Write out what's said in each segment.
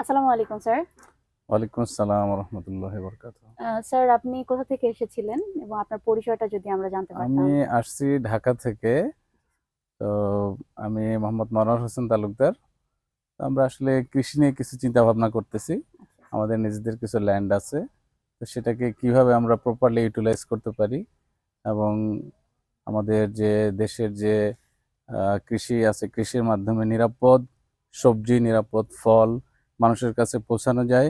আসসালামু আলাইকুম স্যার। ওয়ালাইকুম আসসালাম রহমতুল্লাহ বরকাত স্যার আপনি কোথা থেকে এসেছিলেন এবং আপনার পরিচয়টা যদি আমরা জানতে পারতাম? আমি আসছি ঢাকা থেকে। তো আমি মোহাম্মদ মনোয়ার হোসেন তালুকদার। আমরা আসলে কৃষি নিয়ে কিছু চিন্তা ভাবনা করতেছি আমাদের নিজেদের কিছু ল্যান্ড আছে। তো সেটাকে কীভাবে আমরা প্রপারলি ইউটিলাইজ করতে পারি এবং আমাদের যে দেশের যে কৃষি আছে কৃষির মাধ্যমে নিরাপদ সবজি নিরাপদ ফল মানুষের কাছে পৌঁছানো যায়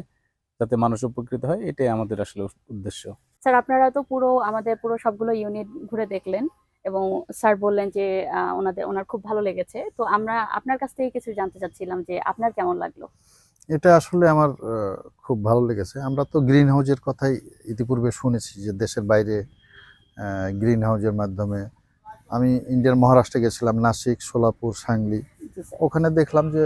যাতে মানুষ উপকৃত হয় এটাই আমাদের আসলে উদ্দেশ্য। স্যার আপনারা তো পুরো আমাদের পুরো সবগুলো ইউনিট ঘুরে দেখলেন এবং স্যার বললেন যে ওনাদের ওনার খুব ভালো লেগেছে। তো আমরা আপনার কাছ থেকে কিছু জানতে চাচ্ছিলাম যে আপনার কেমন লাগল? এটা আসলে আমার খুব ভালো লেগেছে। আমরা তো গ্রিন হাউজের কথাই ইতিপূর্বে শুনেছি যে দেশের বাইরে গ্রিন হাউজের মাধ্যমে আমি ইন্ডিয়ার মহারাষ্ট্রে গেছিলাম নাসিক সোলাপুর সাংলি। ওখানে দেখলাম যে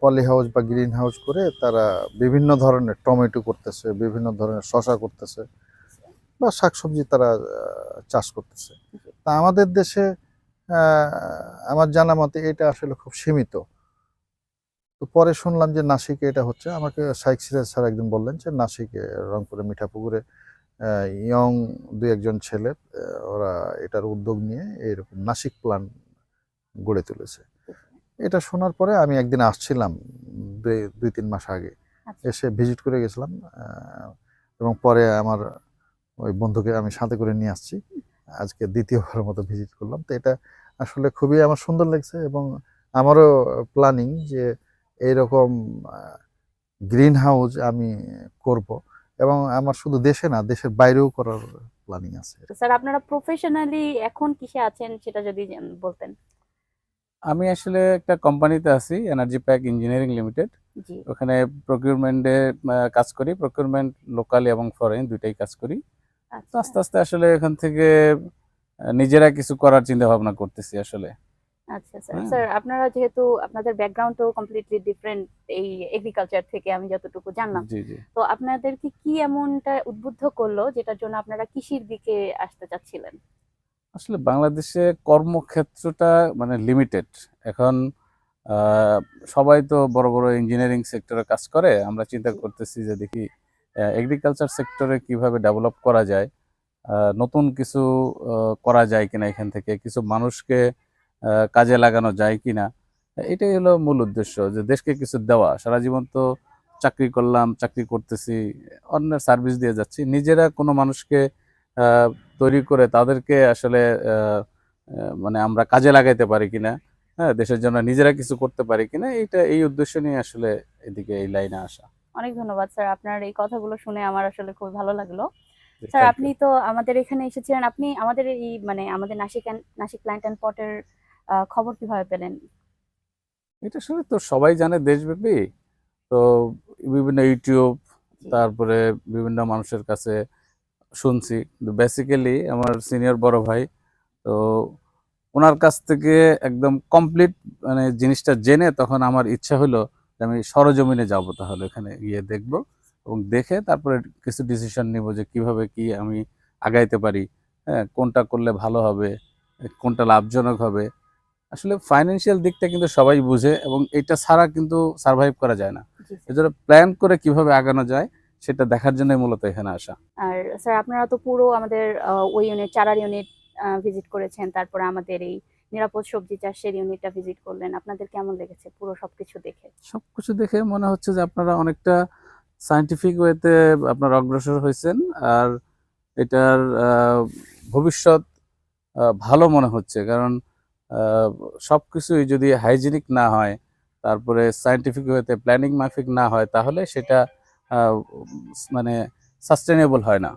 পলি হাউস বা গ্রিন হাউস করে তারা বিভিন্ন ধরনের টমেটো করতেছে, বিভিন্ন ধরনের শশা করতেছে বা শাকসবজি তারা চাষ করতেছে। তা আমাদের দেশে আমার জানা মতে এটা আসলে খুব সীমিত। তো পরে শুনলাম যে নাসিকে এটা হচ্ছে, আমাকে শাইক সিরাজ স্যার একদিন বললেন যে নাসিকে রংপুরে, মিঠাপুকুরে ইয়ং দু একজন ছেলে ওরা এটার উদ্যোগ নিয়ে এইরকম নাসিক প্ল্যান গড়ে তুলেছে। এটা শোনার পরে আমি একদিন আসছিলাম দুই তিন মাস আগে। আচ্ছা। এসে ভিজিট করে গেছিলাম এবং পরে আমার ওই বন্ধুকে আমি সাথে করে নিয়ে আসছি। আজকে দ্বিতীয়বারের মতো ভিজিট করলাম। তো এটা আসলে খুবই আমার সুন্দর লাগছে এবং আমারও প্ল্যানিং যে এইরকম গ্রিন হাউস আমি করব। এবং আমার শুধু দেশে না দেশের বাইরেও করার প্ল্যানিং আছে। স্যার আপনারা প্রফেশনালি এখন কিসে আছেন সেটা যদি বলতেন? আমি আসলে একটা কোম্পানিতে আছি এনার্জি প্যাক ইঞ্জিনিয়ারিং লিমিটেড ওখানে প্রকিউরমেন্টে কাজ করি। প্রকিউরমেন্ট লোকালি এবং ফরেন দুইটাই কাজ করি। তো আচ্ছা। আস্তে আস্তে আসলে এখান থেকে নিজেরা কিছু করার চিন্তা ভাবনা করতেছি আসলে। আচ্ছা স্যার। স্যার আপনারা যেহেতু আপনাদের ব্যাকগ্রাউন্ড তো কমপ্লিটলি ডিফারেন্ট এই এগ্রিকালচার থেকে আমি যতটুকু জানলাম। তো আপনাদেরকে কি এমনটা উদ্বুদ্ধ করল যেটার জন্য আপনারা কৃষির দিকে আসতে চাচ্ছিলেন? আসলে বাংলাদেশে কর্মক্ষেত্রটা মানে লিমিটেড এখন সবাই তো বড় বড় ইঞ্জিনিয়ারিং সেক্টরে কাজ করে। আমরা চিন্তা করতেছি যে দেখি এগ্রিকালচার সেক্টরে কীভাবে ডেভেলপ করা যায় নতুন কিছু করা যায় কিনা এখান থেকে, কিছু মানুষকে কাজে লাগানো যায় কিনা, এটাই হলো মূল উদ্দেশ্য, যে দেশকে কিছু দেওয়া। সারা জীবন তো চাকরি করলাম, চাকরি করতেছি, অন্যের সার্ভিস দিয়ে যাচ্ছি। নিজেরা কোনো মানুষকে তৈরি করে তাদেরকে আসলে মানে আমরা কাজে লাগাইতে পারি কিনা হ্যাঁ দেশের জন্য নিজেরা কিছু করতে পারি কিনা এইটা এই উদ্দেশ্য নিয়ে আসলে এদিকে এই লাইনে আসা। অনেক ধন্যবাদ স্যার আপনার এই কথাগুলো শুনে আমার আসলে খুব ভালো লাগল। স্যার আপনি তো আমাদের এখানে এসেছিলেন আপনি আমাদের এই মানে আমাদের নাসিক নাসিক প্ল্যান্ট অ্যান্ড পটের খবর কীভাবে পেলেন? এটা আসলে তো সবাই জানে দেশব্যাপী তো বিভিন্ন ইউটিউব তারপরে বিভিন্ন মানুষের কাছে শুনছি। বেসিক্যালি আমার সিনিয়র বড় ভাই তো ওনার কাছ থেকে একদম কমপ্লিট মানে জিনিসটা জেনে তখন আমার ইচ্ছা হলো যে আমি সরজমিনে যাব তাহলে এখানে গিয়ে দেখব এবং দেখে তারপরে কিছু ডিসিশন নিব যে কীভাবে কি আমি আগাইতে পারি। হ্যাঁ কোনটা করলে ভালো হবে কোনটা লাভজনক হবে। আসলে ফাইন্যান্সিয়াল দিকটা কিন্তু সবাই বুঝে এবং এটা ছাড়া কিন্তু সার্ভাইভ করা যায় না। এজন্য প্ল্যান করে কীভাবে আগানো যায় সেটা দেখার জন্যই মূলত এখানে আসা। আর স্যার আপনারা তো পুরো আমাদের ওই ইউনিট চারার ইউনিট ভিজিট করেছেন তারপরে আমাদের এই নিরাপদ সবজি চাষের ইউনিটটা ভিজিট করলেন। আপনাদের কেমন লেগেছে পুরো সবকিছু দেখে? সবকিছু দেখে মনে হচ্ছে যে আপনারা অনেকটা সায়েন্টিফিক ওয়েতে আপনারা অগ্রসর হয়েছেন আর এটার ভবিষ্যৎ ভালো মনে হচ্ছে। কারণ সব কিছুই যদি হাইজিনিক না হয় তারপরে সায়েন্টিফিক ওয়েতে প্ল্যানিং মাফিক না হয় তাহলে সেটা মানে সাস্টেনেবল হয় না।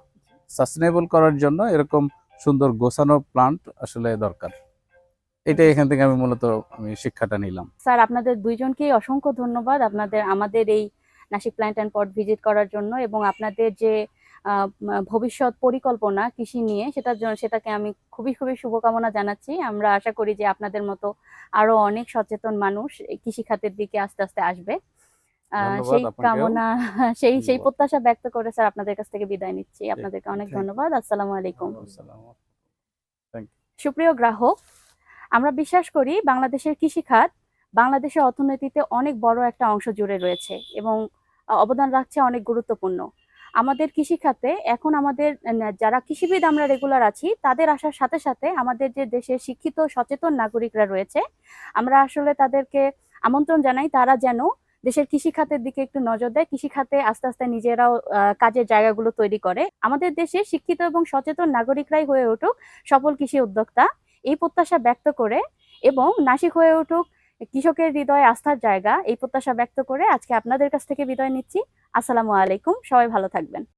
সাস্টেনেবল করার জন্য এরকম সুন্দর গোছানো প্লান্ট আসলে দরকার। এটাই এখান থেকে আমি মূলত আমি শিক্ষাটা নিলাম। স্যার, আপনাদের দুইজনকেই অসংখ্য ধন্যবাদ আপনাদের, আমাদের এই Nashik plant and pot visit করার জন্য এবং আপনাদের যে ভবিষ্যৎ পরিকল্পনা কৃষি নিয়ে সেটার জন্য, সেটাকে আমি খুবই খুবই শুভকামনা জানাচ্ছি। আমরা আশা করি যে আপনাদের মতো আরও অনেক সচেতন মানুষ এই কৃষি খাতের দিকে আস্তে আস্তে আসবে। সেই কামনা সেই সেই প্রত্যাশা ব্যক্ত করে স্যার আপনাদের কাছ থেকে বিদায় নিচ্ছি। আপনাদেরকে অনেক ধন্যবাদ। আসসালামু আলাইকুম। সুপ্রিয় গ্রাহক আমরা বিশ্বাস করি বাংলাদেশের কৃষিখাত বাংলাদেশের অর্থনীতিতে অনেক বড় একটা অংশ জুড়ে রয়েছে এবং অবদান রাখছে অনেক গুরুত্বপূর্ণ। আমাদের কৃষিখাতে এখন আমাদের যারা কৃষিবিদ আমরা রেগুলার আছি তাদের আসার সাথে সাথে আমাদের যে দেশের শিক্ষিত সচেতন নাগরিকরা রয়েছে আমরা আসলে তাদেরকে আমন্ত্রণ জানাই তারা যেন দেশের কৃষি খাতের দিকে একটু নজর দেয়। কৃষি খাতে আস্তে আস্তে নিজেরাও কাজের জায়গাগুলো তৈরি করে। আমাদের দেশে শিক্ষিত এবং সচেতন নাগরিকরাই হয়ে উঠুক সফল কৃষি উদ্যোক্তা। এই প্রত্যাশা ব্যক্ত করে এবং নাসিক হয়ে উঠুক কৃষকের হৃদয়ে আস্থার জায়গা। এই প্রত্যাশা ব্যক্ত করে আজকে আপনাদের কাছ থেকে বিদায় নিচ্ছি। আসসালামু আলাইকুম। সবাই ভালো থাকবেন।